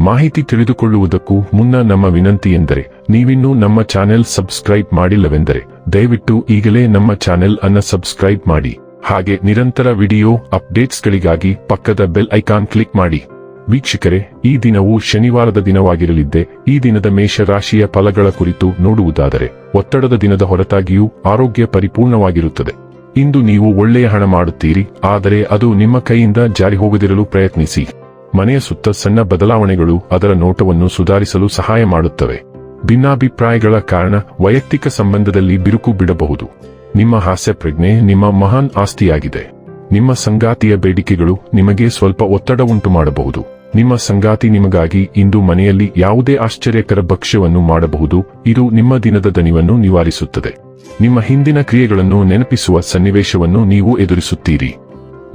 ಮಾಹಿತಿ ತಿಳಿದುಕೊಳ್ಳುವುದಕ್ಕೂ ಮುನ್ನ ನಮ್ಮ ವಿನಂತಿ ಎಂದರೆ, ನೀವಿನ್ನೂ ನಮ್ಮ ಚಾನೆಲ್ ಸಬ್ಸ್ಕ್ರೈಬ್ ಮಾಡಿಲ್ಲವೆಂದರೆ, ದಯವಿಟ್ಟು ಈಗಲೇ ನಮ್ಮ ಚಾನೆಲ್ ಅನ್ನ ಸಬ್ಸ್ಕ್ರೈಬ್ ಮಾಡಿ. ಹಾಗೆ ನಿರಂತರ ವಿಡಿಯೋ ಅಪ್ಡೇಟ್ಸ್ಗಳಿಗಾಗಿ ಪಕ್ಕದ ಬೆಲ್ ಐಕಾನ್ ಕ್ಲಿಕ್ ಮಾಡಿ. ವೀಕ್ಷಕರೇ, ಈ ದಿನವು ಶನಿವಾರದ ದಿನವಾಗಿರಲಿದ್ದೆ. ಈ ದಿನದ ಮೇಷ ರಾಶಿಯ ಫಲಗಳ ಕುರಿತು ನೋಡುವುದಾದರೆ, ಒತ್ತಡದ ದಿನದ ಹೊರತಾಗಿಯೂ ಆರೋಗ್ಯ ಪರಿಪೂರ್ಣವಾಗಿರುತ್ತದೆ. ಇಂದು ನೀವು ಒಳ್ಳೆಯ ಹಣ ಮಾಡುತ್ತೀರಿ, ಆದರೆ ಅದು ನಿಮ್ಮ ಕೈಯಿಂದ ಜಾರಿ ಹೋಗದಿರಲು ಪ್ರಯತ್ನಿಸಿ. ಮನೆಯ ಸುತ್ತ ಸಣ್ಣ ಬದಲಾವಣೆಗಳು ಅದರ ನೋಟವನ್ನು ಸುಧಾರಿಸಲು ಸಹಾಯ ಮಾಡುತ್ತವೆ. ಭಿನ್ನಾಭಿಪ್ರಾಯಗಳ ಕಾರಣ ವೈಯಕ್ತಿಕ ಸಂಬಂಧದಲ್ಲಿ ಬಿರುಕು ಬಿಡಬಹುದು. ನಿಮ್ಮ ಹಾಸ್ಯ ಪ್ರಜ್ಞೆ ನಿಮ್ಮ ಮಹಾನ್ ಆಸ್ತಿಯಾಗಿದೆ. ನಿಮ್ಮ ಸಂಗಾತಿಯ ಬೇಡಿಕೆಗಳು ನಿಮಗೆ ಸ್ವಲ್ಪ ಒತ್ತಡ ಉಂಟು ಮಾಡಬಹುದು. ನಿಮ್ಮ ಸಂಗಾತಿ ನಿಮಗಾಗಿ ಇಂದು ಮನೆಯಲ್ಲಿ ಯಾವುದೇ ಆಶ್ಚರ್ಯಕರ ಭಕ್ಷ್ಯವನ್ನು ಮಾಡಬಹುದು. ಇದು ನಿಮ್ಮ ದಿನದ ದನಿವನ್ನು ನಿವಾರಿಸುತ್ತದೆ. ನಿಮ್ಮ ಹಿಂದಿನ ಕ್ರಿಯೆಗಳನ್ನು ನೆನಪಿಸುವ ಸನ್ನಿವೇಶವನ್ನು ನೀವು ಎದುರಿಸುತ್ತೀರಿ.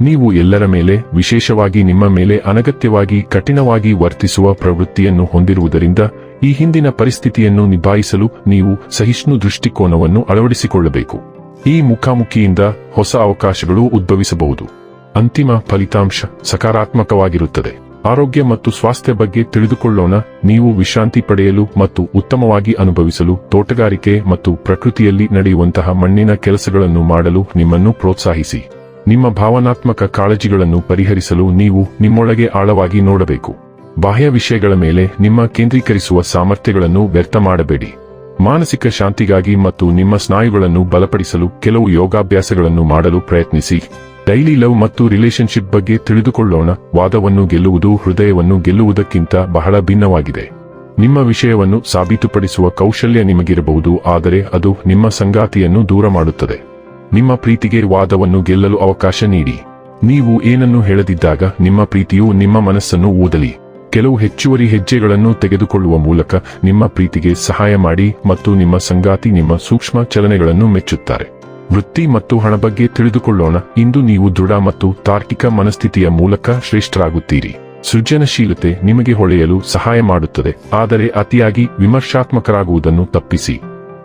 ನೀವು ಎಲ್ಲರ ಮೇಲೆ, ವಿಶೇಷವಾಗಿ ನಿಮ್ಮ ಮೇಲೆ ಅನಗತ್ಯವಾಗಿ, ಕಠಿಣವಾಗಿ ವರ್ತಿಸುವ ಪ್ರವೃತ್ತಿಯನ್ನು ಹೊಂದಿರುವುದರಿಂದ ಈ ಹಿಂದಿನ ಪರಿಸ್ಥಿತಿಯನ್ನು ನಿಭಾಯಿಸಲು ನೀವು ಸಹಿಷ್ಣು ದೃಷ್ಟಿಕೋನವನ್ನು ಅಳವಡಿಸಿಕೊಳ್ಳಬೇಕು. ಈ ಮುಖಾಮುಖಿಯಿಂದ ಹೊಸ ಅವಕಾಶಗಳು ಉದ್ಭವಿಸಬಹುದು. ಅಂತಿಮ ಫಲಿತಾಂಶ ಸಕಾರಾತ್ಮಕವಾಗಿರುತ್ತದೆ. ಆರೋಗ್ಯ ಮತ್ತು ಸ್ವಾಸ್ಥ್ಯ ಬಗ್ಗೆ ತಿಳಿದುಕೊಳ್ಳೋಣ. ನೀವು ವಿಶ್ರಾಂತಿ ಪಡೆಯಲು ಮತ್ತು ಉತ್ತಮವಾಗಿ ಅನುಭವಿಸಲು, ತೋಟಗಾರಿಕೆ ಮತ್ತು ಪ್ರಕೃತಿಯಲ್ಲಿ ನಡೆಯುವಂತಹ ಮಣ್ಣಿನ ಕೆಲಸಗಳನ್ನು ಮಾಡಲು ನಿಮ್ಮನ್ನು ಪ್ರೋತ್ಸಾಹಿಸಿ. ನಿಮ್ಮ ಭಾವನಾತ್ಮಕ ಕಾಳಜಿಗಳನ್ನು ಪರಿಹರಿಸಲು ನೀವು ನಿಮ್ಮೊಳಗೆ ಆಳವಾಗಿ ನೋಡಬೇಕು. ಬಾಹ್ಯ ವಿಷಯಗಳ ಮೇಲೆ ನಿಮ್ಮ ಕೇಂದ್ರೀಕರಿಸುವ ಸಾಮರ್ಥ್ಯಗಳನ್ನು ವ್ಯರ್ಥ ಮಾಡಬೇಡಿ. ಮಾನಸಿಕ ಶಾಂತಿಗಾಗಿ ಮತ್ತು ನಿಮ್ಮ ಸ್ನಾಯುಗಳನ್ನು ಬಲಪಡಿಸಲು ಕೆಲವು ಯೋಗಾಭ್ಯಾಸಗಳನ್ನು ಮಾಡಲು ಪ್ರಯತ್ನಿಸಿ. ಡೈಲಿ ಲವ್ ಮತ್ತು ರಿಲೇಶನ್ಶಿಪ್ ಬಗ್ಗೆ ತಿಳಿದುಕೊಳ್ಳೋಣ. ವಾದವನ್ನು ಗೆಲ್ಲುವುದು ಹೃದಯವನ್ನು ಗೆಲ್ಲುವುದಕ್ಕಿಂತ ಬಹಳ ಭಿನ್ನವಾಗಿದೆ. ನಿಮ್ಮ ವಿಷಯವನ್ನು ಸಾಬೀತುಪಡಿಸುವ ಕೌಶಲ್ಯ ನಿಮಗಿರಬಹುದು, ಆದರೆ ಅದು ನಿಮ್ಮ ಸಂಗಾತಿಯನ್ನು ದೂರ ಮಾಡುತ್ತದೆ. ನಿಮ್ಮ ಪ್ರೀತಿಗೆ ವಾದವನ್ನು ಗೆಲ್ಲಲು ಅವಕಾಶ ನೀಡಿ. ನೀವು ಏನನ್ನು ಹೇಳದಿದ್ದಾಗ ನಿಮ್ಮ ಪ್ರೀತಿಯು ನಿಮ್ಮ ಮನಸ್ಸನ್ನು ಓದಲಿ ಕೆಲವು ಹೆಚ್ಚುವರಿ ಹೆಜ್ಜೆಗಳನ್ನು ತೆಗೆದುಕೊಳ್ಳುವ ಮೂಲಕ ನಿಮ್ಮ ಪ್ರೀತಿಗೆ ಸಹಾಯ ಮಾಡಿ ಮತ್ತು ನಿಮ್ಮ ಸಂಗಾತಿ ನಿಮ್ಮ ಸೂಕ್ಷ್ಮ ಚಲನೆಗಳನ್ನು ಮೆಚ್ಚುತ್ತಾರೆ. ವೃತ್ತಿ ಮತ್ತು ಹಣ ಬಗ್ಗೆ ತಿಳಿದುಕೊಳ್ಳೋಣ. ಇಂದು ನೀವು ದೃಢ ಮತ್ತು ತಾರ್ಕಿಕ ಮನಸ್ಥಿತಿಯ ಮೂಲಕ ಶ್ರೇಷ್ಠರಾಗುತ್ತೀರಿ. ಸೃಜನಶೀಲತೆ ನಿಮಗೆ ಹೊಳೆಯಲು ಸಹಾಯ ಮಾಡುತ್ತದೆ. ಆದರೆ ಅತಿಯಾಗಿ ವಿಮರ್ಶಾತ್ಮಕರಾಗುವುದನ್ನು ತಪ್ಪಿಸಿ.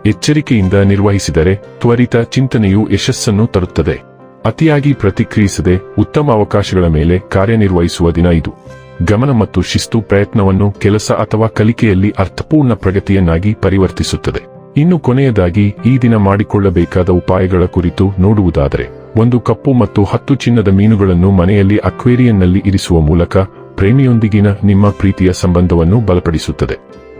ಎಚ್ಚರಿಕೆಯಿಂದ ನಿರ್ವಹಿಸಿದರೆ ತ್ವರಿತ ಚಿಂತನೆಯು ಯಶಸ್ಸನ್ನು ತರುತ್ತದೆ. ಅತಿಯಾಗಿ ಪ್ರತಿಕ್ರಿಯಿಸದೆ ಉತ್ತಮ ಅವಕಾಶಗಳ ಮೇಲೆ ಕಾರ್ಯನಿರ್ವಹಿಸುವ ದಿನ ಇದು. ಗಮನ ಮತ್ತು ಶಿಸ್ತು ಪ್ರಯತ್ನವನ್ನು ಕೆಲಸ ಅಥವಾ ಕಲಿಕೆಯಲ್ಲಿ ಅರ್ಥಪೂರ್ಣ ಪ್ರಗತಿಯನ್ನಾಗಿ ಪರಿವರ್ತಿಸುತ್ತದೆ. ಇನ್ನು ಕೊನೆಯದಾಗಿ, ಈ ದಿನ ಮಾಡಿಕೊಳ್ಳಬೇಕಾದ ಉಪಾಯಗಳ ಕುರಿತು ನೋಡುವುದಾದರೆ, ಒಂದು ಕಪ್ಪು ಮತ್ತು ಹತ್ತು ಚಿನ್ನದ ಮೀನುಗಳನ್ನು ಮನೆಯಲ್ಲಿ ಅಕ್ವೇರಿಯನ್ನಲ್ಲಿ ಇರಿಸುವ ಮೂಲಕ ಪ್ರೇಮಿಯೊಂದಿಗಿನ ನಿಮ್ಮ ಪ್ರೀತಿಯ ಸಂಬಂಧವನ್ನು ಬಲಪಡಿಸುತ್ತದೆ.